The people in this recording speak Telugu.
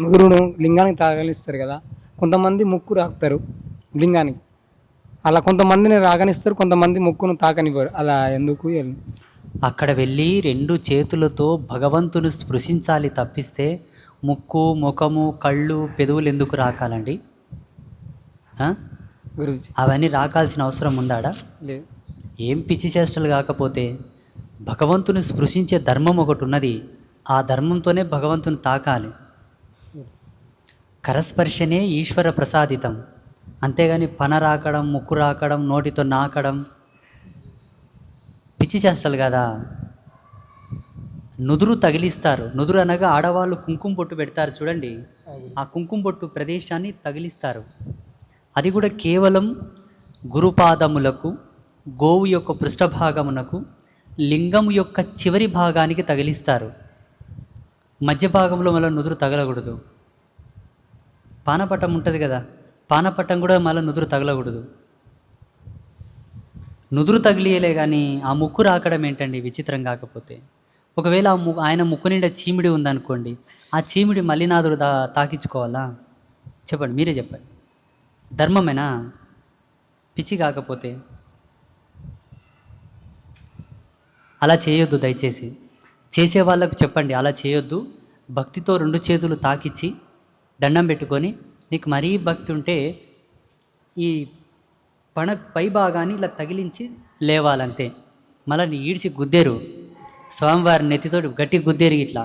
ముగ్గురును లింగానికి తాగలిస్తారు కదా. కొంతమంది ముక్కు రాకుతారు లింగానికి. అలా కొంతమందిని రాగనిస్తారు కొంతమంది ముక్కును తాకనివ్వరు. అలా ఎందుకు అక్కడ వెళ్ళి రెండు చేతులతో భగవంతుని స్పృశించాలి తప్పిస్తే ముక్కు ముఖము కళ్ళు పెదవులు ఎందుకు రాకాలండి? గురించి అవన్నీ రాకాల్సిన అవసరం ఉందాడా లేదు. ఏం పిచ్చి చేష్టలు కాకపోతే భగవంతుని స్పృశించే ధర్మం ఒకటి ఉన్నది. ఆ ధర్మంతోనే భగవంతుని తాకాలి. కరస్పర్శనే ఈశ్వర ప్రసాదితం. అంతేగాని పన రాకడం ముక్కు రాకడం నోటితో నాకడం పిచ్చి చేష్టలు కదా? నుదురు తగిలిస్తారు. నుదురు అనగా ఆడవాళ్ళు కుంకుమ బొట్టు పెడతారు చూడండి. ఆ కుంకుమ బొట్టు ప్రదేశాన్ని తగిలిస్తారు. అది కూడా కేవలం గురుపాదములకు గోవు యొక్క పృష్ఠభాగమునకు లింగం యొక్క చివరి భాగానికి తగిలిస్తారు. మధ్య భాగంలో మళ్ళీ నుదురు తగలకూడదు. పానపట్టం ఉంటుంది కదా పానపట్టం కూడా మళ్ళీ నుదురు తగలకూడదు. నుదురు తగిలియలే కానీ ఆ ముక్కు రాకడం ఏంటండి విచిత్రం కాకపోతే? ఒకవేళ ఆ ము ఆయన ముక్కు నిండా చీమిడి ఉందనుకోండి ఆ చీమిడి మల్లినాథుడు దా తాకించుకోవాలా? చెప్పండి మీరే చెప్పండి. ధర్మమేనా? పిచ్చి కాకపోతే? అలా చేయొద్దు దయచేసి. చేసే వాళ్ళకు చెప్పండి అలా చేయొద్దు. భక్తితో రెండు చేతులు తాకిచ్చి దండం పెట్టుకొని నీకు మరీ భక్తి ఉంటే ఈ పణ పై భాగాన్ని ఇలా తగిలించి లేవాలంతే. మళ్ళీ ఈడ్చి గుద్దేరు. స్వామివారి నెత్తితో గట్టి గుద్దేరు ఇట్లా.